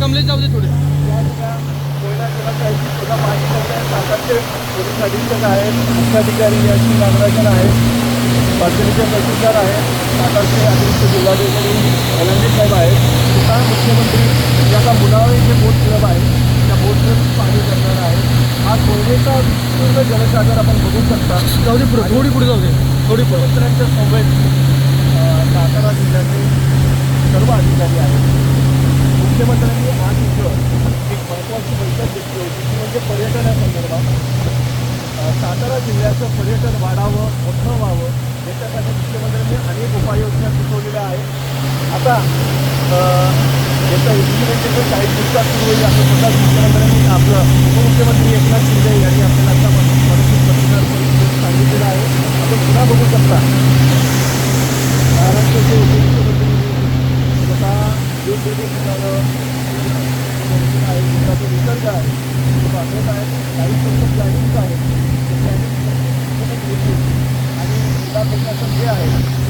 थांबले जाऊ दे थोडे अधीक्षक आहेत मुख्याधिकारी याची नागराजन आहेत तहसीलदार आहेत सातारचे अतिरिक्त जिल्हाधिकारी एलंडी साहेब आहेत सुद्धा मुख्यमंत्री जे आता मुलावळे जे बोट क्लब आहे त्या बोट क्लब पाणी करणार आहे हा कोयनेचा जलसागर आपण बघू शकता जाऊ दे पुढे थोडी पुढे जाऊ दे. थोडी पुढे. मुख्यमंत्र्यांच्या समवेत अ, सातारा जिल्ह्याचे सर्व अधिकारी आहेत. मुख्यमंत्र्यांनी पर्यटनासंदर्भात सातारा जिल्ह्याचं पर्यटन वाढावं मोठं व्हावं याच्यासाठी मुख्यमंत्र्यांनी अनेक उपाययोजना सुचवलेल्या आहेत. आता याचं इम्प्लिमेंटेशन काही दिवसात सुरू होईल असं स्वतःच मुख्यमंत्र्यांनी आपलं उपमुख्यमंत्री एकनाथ शिंदे यांनी आपल्याला आता मराठी पत्रकार परिषदेत सांगितलेलं आहे. आपण पुन्हा बघू शकता. महाराष्ट्राचे उपमुख्यमंत्री स्वतः वेगवेगळी ठिकाणं आहे गुजरातचा निसर्ग आहे. तो काही फक्त प्लॅनिंग आहे ते आणि जिल्हा प्रशासन जे आहे